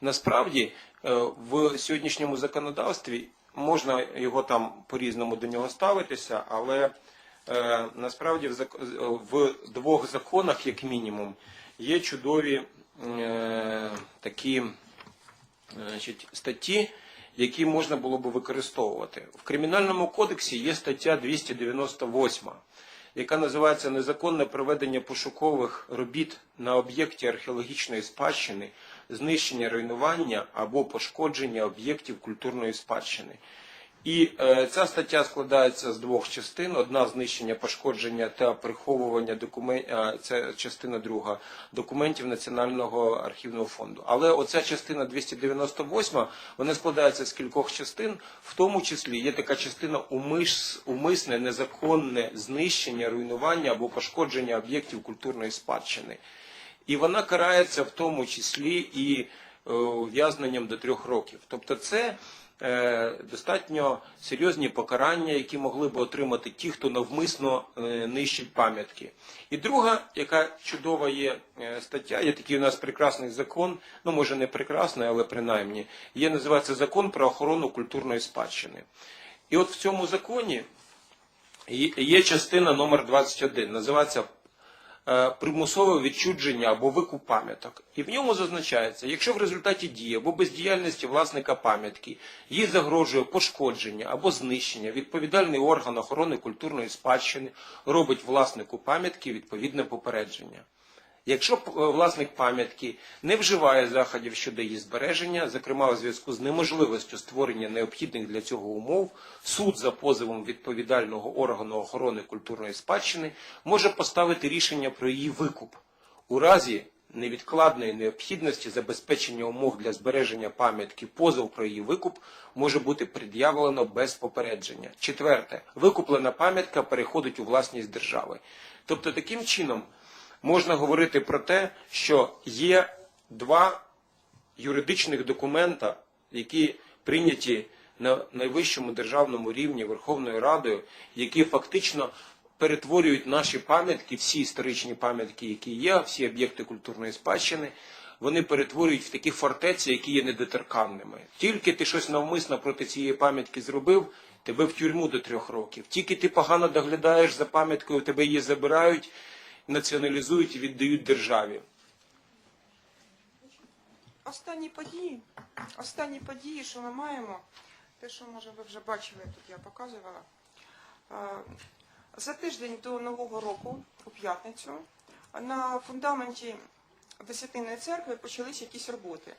Насправді е, в сьогоднішньому законодавстві можна його там по-різному до нього ставитися, але е, насправді в, двох законах, як мінімум, є чудові е, такі значить, статті, які можна було би використовувати. В Кримінальному кодексі є стаття 298, яка називається Незаконне проведення пошукових робіт на об'єкті археологічної спадщини, знищення, руйнування або пошкодження об'єктів культурної спадщини. І е, ця стаття складається з двох частин: одна знищення, пошкодження та приховування документів, це частина друга документів Національного архівного фонду. Але оця частина 298, вона складається з кількох частин, в тому числі є така частина умис, умисне, незаконне знищення, руйнування або пошкодження об'єктів культурної спадщини. І вона карається в тому числі і е, ув'язненням до трьох років. Тобто це е, достатньо серйозні покарання, які могли б отримати ті, хто навмисно е, нищить пам'ятки. І друга, яка чудова є стаття, є такий у нас прекрасний закон, ну може не прекрасний, але принаймні, є називається закон про охорону культурної спадщини. І от в цьому законі є- частина номер 21, називається примусове відчудження або викуп пам'яток. І в ньому зазначається, якщо в результаті дії або бездіяльності власника пам'ятки їй загрожує пошкодження або знищення, відповідальний орган охорони культурної спадщини робить власнику пам'ятки відповідне попередження. Якщо е, власник пам'ятки не вживає заходів щодо її збереження, зокрема у зв'язку з неможливістю створення необхідних для цього умов, суд за позовом відповідального органу охорони культурної спадщини може поставити рішення про її викуп у разі невідкладної необхідності забезпечення умов для збереження пам'ятки позов про її викуп може бути пред'явлено без попередження. Четверте, викуплена пам'ятка переходить у власність держави. Тобто таким чином можна говорити про те, що є два юридичних документа, які прийняті на найвищому державному рівні Верховною Радою, які фактично перетворюють наші пам'ятки, всі історичні пам'ятки, які є, всі об'єкти культурної спадщини, вони перетворюють в такі фортеці, які є недоторканними. Тільки ти щось навмисно проти цієї пам'ятки зробив, тебе в тюрму до трьох років. Тільки ти погано доглядаєш за пам'яткою, тебе її забирають, націоналізують і віддають державі. Останні події, останні події, що ми маємо, те, що може ви вже бачили, тут я показувала. Е, За тиждень до Нового року, у п'ятницю, на фундаменті Десятинної церкви почались якісь роботи.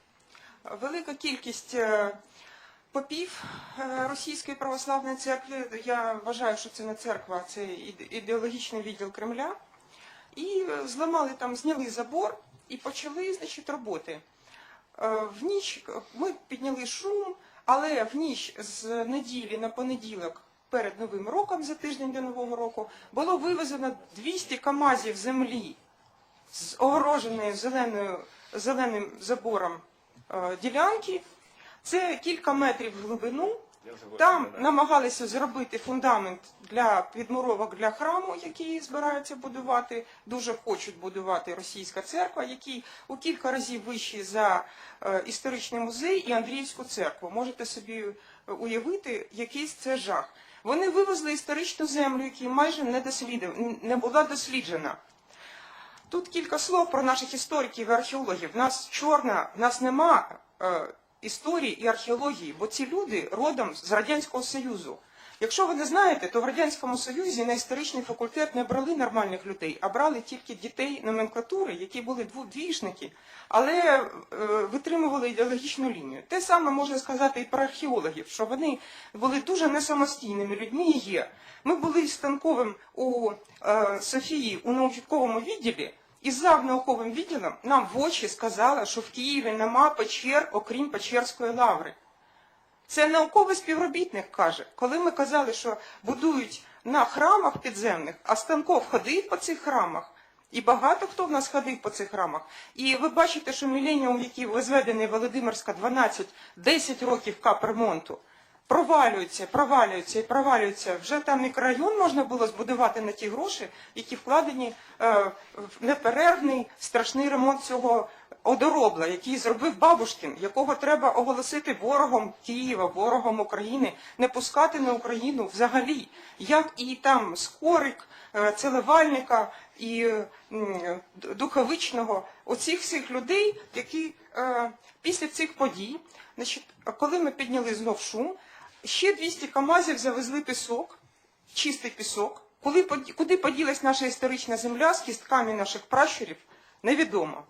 Велика кількість е, попів е, Російської православної церкви, я вважаю, що це не церква, це ідеологічний відділ Кремля, і е, зламали там, зняли забор і почали, значить, роботи. Е, В ніч ми підняли шум, але в ніч з неділі на понеділок перед Новим роком, за тиждень до Нового року, було вивезено 200 камазів землі з огороженої зеленою, зеленим забором е, ділянки. Це кілька метрів в глибину. Там намагалися зробити фундамент для підмуровок для храму, який збираються будувати. Дуже хочуть будувати російська церква, який у кілька разів вищий за е, історичний музей і Андріївську церкву. Можете собі е, уявити, якийсь це жах. Вони вивезли історичну землю, яка майже не не була досліджена. Тут кілька слов про наших істориків і археологів. В нас чорна, нас нема е, історії і археології, бо ці люди родом з Радянського Союзу. Якщо ви не знаєте, то в Радянському Союзі на історичний факультет не брали нормальних людей, а брали тільки дітей номенклатури, які були дводвіжники, але е, витримували ідеологічну лінію. Те саме можна сказати і про археологів, що вони були дуже несамостійними людьми і є. Ми були Станковим у е, Софії у науковому відділі, і за науковим відділом нам в очі сказали, що в Києві нема печер, окрім Печерської лаври. Це науковий співробітник каже, коли ми казали, що будують на храмах підземних, а Станков ходив по цих храмах, і багато хто в нас ходив по цих храмах. І ви бачите, що міленіум, який возведений Володимирська 12, 10 років капремонту, провалюється, провалюється і провалюється. Вже там мікрорайон можна було збудувати на ті гроші, які вкладені е, в неперервний страшний ремонт цього одоробла, який зробив Бабушкін, якого треба оголосити ворогом Києва, ворогом України, не пускати на Україну взагалі. Як і там Скорик, е, Целевальника і Духовичного, оцих всіх людей, які е, після цих подій, значить, коли ми підняли знов шум, ще 200 КАМАЗів завезли пісок, чистий пісок. Куди поділась наша історична земля з кістками наших пращурів, невідомо.